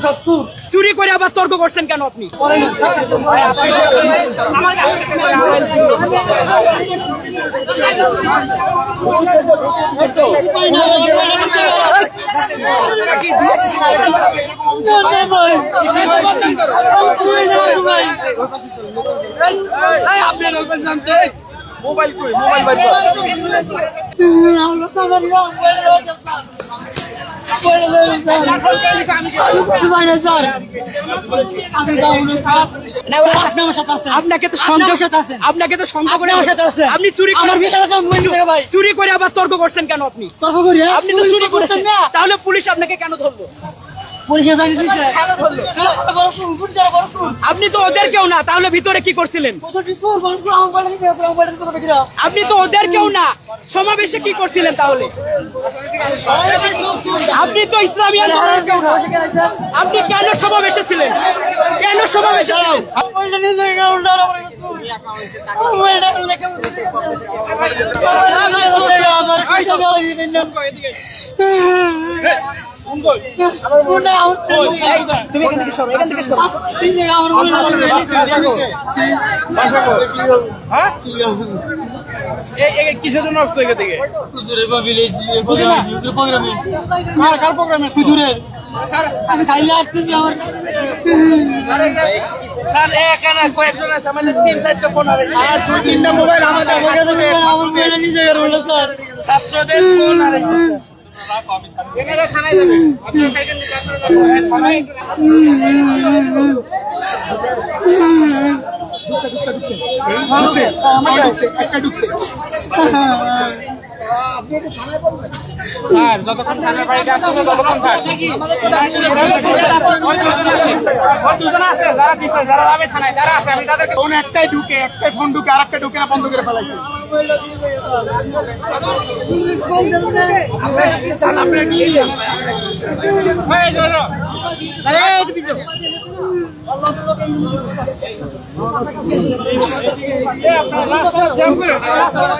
সব সুর চুরি করে আবার তর্ক করছেন কেন আপনি? মোবাইল কই মোবাইল বাইর কর আপনাকে তো সন্দেহ আছে আপনাকে তো সন্দেহ করে আমার সাথে আছে আপনি চুরি ভাই? চুরি করে আবার তর্ক করছেন কেন আপনি? তর্ক করি হ্যাঁ? আপনি তো চুরি করেছেন। না। তাহলে পুলিশ আপনাকে কেন ধরলো আপনি তো ওদের কেউ না তাহলে ভিতরে কি করছিলেন আপনি তো ওদের কেউ না সমাবেশে কি করছিলেন তাহলে আপনি তো ইসলামী আন্দোলনের কেউ না আপনি কেন সমাবেশে ছিলেন কেন সমাবেশে ছিলেন তুমি এখান থেকে সরো এখান থেকে সরো হ্যাঁ কিসের জন্য আসছো এখান থেকে প্রোগ্রামে কার কার প্রোগ্রামে স্যার। কয়েকজন আছে আমাদের তিন চারটা ফোন আর দুই তিনটা মোবাইল আমাদের ছাত্রদের ফোন আর যাবেন। থানায় ঢুকছে ঢুকছে একটা ঢুকছে স্যার যতক্ষণ থানার বাড়িতে আসছে ততক্ষণ দুজন আছে যারা দিছে যারা যাবে থানায় যারা আছে আমি তাদেরকে ফোন একটাই ঢুকে একটাই ফোন ঢুকে আর একটা ঢুকে না বন্ধ করে ফেলাইছে আপনারা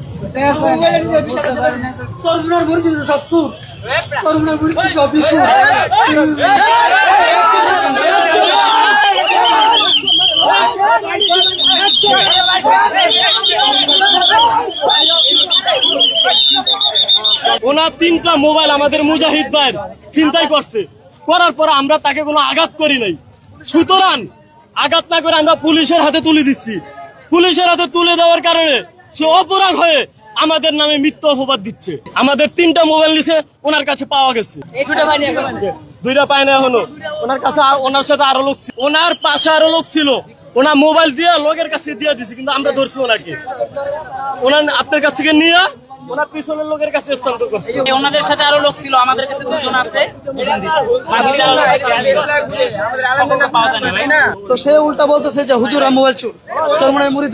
ওনার তিনটা মোবাইল আমাদের মুজাহিদ ভাই চিন্তাই করছে। করার পর আমরা তাকে কোনো আঘাত করি নাই। সুতরাং আঘাত না করে আমরা পুলিশের হাতে তুলে দিচ্ছি। পুলিশের হাতে তুলে দেওয়ার কারণে সে অপরাধ হয়ে আমাদের নামে মিথ্যা অপবাদ দিচ্ছে। আমাদের তিনটা মোবাইল নিচে ওনার কাছে পাওয়া গেছে। দুইটা পায় না এখনও। ওনার কাছে ওনার সাথে আরও লোক ছিল। ওনার পাশে আরও লোক ছিল। ওনার মোবাইল দিয়ে লোকের কাছে দিয়ে দিছি কিন্তু আমরা ধরছি ওনাকে। ওনার আপনার কাছ থেকে নিয়ে ওনার পিছনের লোকের কাছে স্থানান্তর করছি। ওনাদের সাথে আরও লোক ছিল আমাদের কাছে দুজন আছে। পাওয়া যায় না তো সে উল্টা বলতেছে যে হুজুর মোবাইল চোর। চরমনায় মুরিদ